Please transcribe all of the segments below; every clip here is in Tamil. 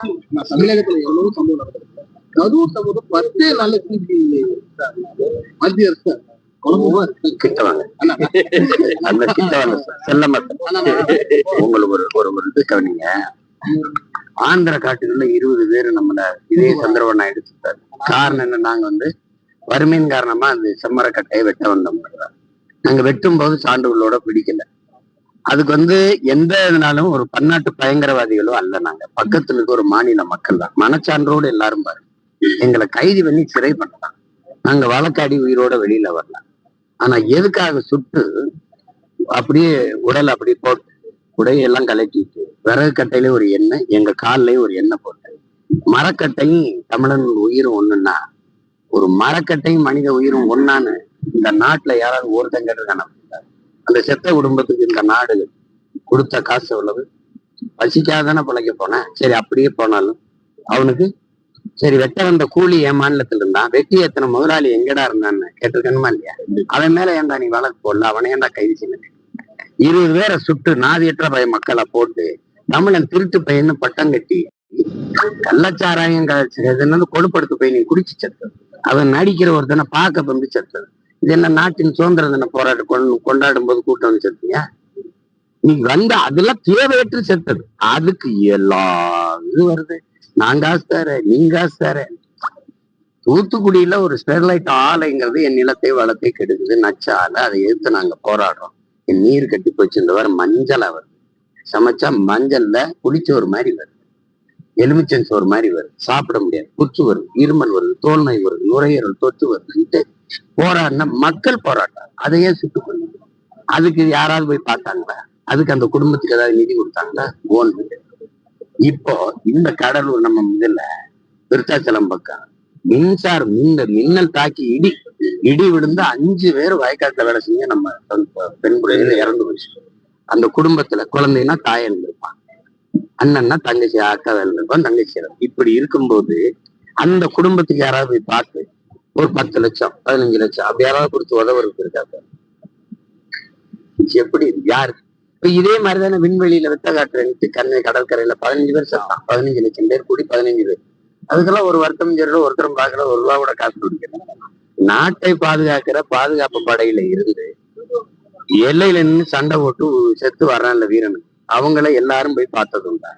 நான் தமிழகத்துல எவ்வளவு சம்பவம் நடக்குது கரூர் சம்பவம் பத்தே நாள்ல சிபி மத்திய அரசு உங்களுக்கு ஒரு ஒரு கவனிங்க. ஆந்திர காட்டுக்குள்ள இருபது பேர் நம்மள இதே சந்திரபாபு நாயுடு சுட்டாரு காரணம் என்ன? நாங்க வந்து வறுமையின் காரணமா அந்த செம்மரக்கட்டையை வெட்ட வந்தோம். நாங்க வெட்டும் போது சான்றுகளோட பிடிக்கல. அதுக்கு வந்து எந்த இதனாலும் ஒரு பன்னாட்டு பயங்கரவாதிகளோ அல்ல நாங்க. பக்கத்துல இருக்க ஒரு மாநில மக்கள் தான். மனச்சான்றோடு எல்லாரும் பாரு எங்களை கைது பண்ணி சிறை பண்ணலாம். நாங்க வழக்காடி உயிரோட வெளியில வரலாம். ஆனா எதுக்காக சுட்டு அப்படியே உடல் அப்படி போட்டு உடையெல்லாம் கலட்டிட்டு விறகு கட்டையில ஒரு எண்ணெய் எங்க கால்லயும் ஒரு எண்ணெய் போட்டு மரக்கட்டையும் தமிழன் உயிரும் ஒண்ணுன்னா ஒரு மரக்கட்டையும் மனித உயிரும் ஒன்னான்னு இந்த நாட்டுல யாராவது ஒருத்தங்க கேட்டிருக்கான? அந்த செத்த குடும்பத்துக்கு இந்த நாடு கொடுத்த காசு எவ்வளவு? பசிக்காதானே பிழைக்க போனேன். சரி அப்படியே போனாலும் அவனுக்கு சரி வெட்ட வந்த கூலி என் மாநிலத்துல இருந்தான். வெட்டி எத்தனை முதலாளி எங்கடா இருந்தான்னு கேட்டிருக்கணுமா இல்லையா? அவன் மேல ஏன்டா நீ வழக்கு போடல? அவனை ஏன்டா கைது செய்ய இருபது பேரை சுட்டு நாதியற்ற பய மக்களை போட்டு தமிழன் திருட்டு பையன்னு பட்டம் கட்டி கள்ளச்சாராயம் கொடுப்படுத்து போய் நீ குடிச்சு செத்தது. அவன் நடிக்கிற ஒருத்தனை பார்க்க வந்து செத்தது. இது என்ன நாட்டின் சுதந்திர தின போராட்டம் கொண்டாடும் போது கூட்டம் வந்து நீ வந்த அதெல்லாம் தேவையற்று செத்தது. அதுக்கு எல்லா இது வருது. நான் காசு தரேன் நீ காசு தரேன். தூத்துக்குடியில ஒரு ஸ்டெர்லைட் ஆலைங்கிறது என் நிலத்தை வளத்தை கெடுக்குது. நச்சால அதை எதிர்த்து நாங்க போராடுறோம். என் நீர் கட்டி போச்சு இந்த வாரம் மஞ்சள் வருது சமைச்சா மஞ்சள்ல புளிச்சோறு மாதிரி வருது. எலுமிச்சன் சோறு மாதிரி வருது. சாப்பிட முடியாது. புற்று வருது. இருமல் வருது. தோல் நோய் வருது. நுரையீரல் தொற்று வருதுன்ட்டு போராடின மக்கள் போராட்டம். அதையே சுட்டு அதுக்கு யாராவது போய் பார்த்தாங்களா? அதுக்கு அந்த குடும்பத்துக்கு ஏதாவது நிதி கொடுத்தாங்களா? ஓன் இப்போ இந்த கடலூர் நம்ம இதுல விருத்தாச்சலம் பக்கம் மின்சாரம் மின்ன மின்னல் தாக்கி இடி இடி விழுந்து அஞ்சு பேர் வயக்காட்டுல வேலை செஞ்சு நம்ம பெண்- பெண் இறந்து போச்சு. அந்த குடும்பத்துல குழந்தைன்னா தாய் இருந்திருப்பான் அண்ணன்னா தங்கச்சி அக்கா வேலை இருப்பான் தங்கச்சி இப்படி இருக்கும்போது அந்த குடும்பத்துக்கு யாராவது போய் பார்த்து ஒரு பத்து லட்சம் பதினஞ்சு லட்சம் அப்படி யாராவது கொடுத்து உதவுறதுக்கு இருக்காங்க எப்படி யாரு? இப்ப இதே மாதிரிதானே விண்வெளியில வெத்த காட்டுறேன்ட்டு கண்ணை கடற்கரையில பதினஞ்சு பேர் செத்தான் பதினஞ்சு லட்சம் பேர் கூடி பதினஞ்சு பேர். அதுக்கெல்லாம் ஒரு வருத்தம் சொல்லல ஒருத்தரும் பார்க்கல ஒரு ரூபா கூட காசு கொடுக்கல. நாட்டை பாதுகாக்கிற பாதுகாப்பு படையில இருந்து எல்லையில நின்று சண்டை போட்டு செத்து வர்றான்ல வீரனுக்கு அவங்கள எல்லாரும் போய் பார்த்தது உண்டா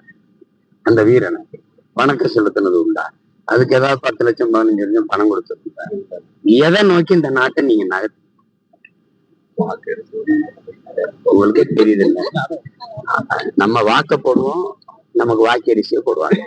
அந்த வீரனுக்கு வணக்கம் செலுத்தினது உண்டா அதுக்கு ஏதாவது பத்து லட்சம் பதினஞ்சு லட்சம் பணம் கொடுத்தது எதை நோக்கி இந்த நாட்டை நீங்க நகர்த்து உங்களுக்கே தெரியுது இல்ல? நம்ம வாக்க போடுவோம் நமக்கு வாக்கரிசியை போடுவாங்க.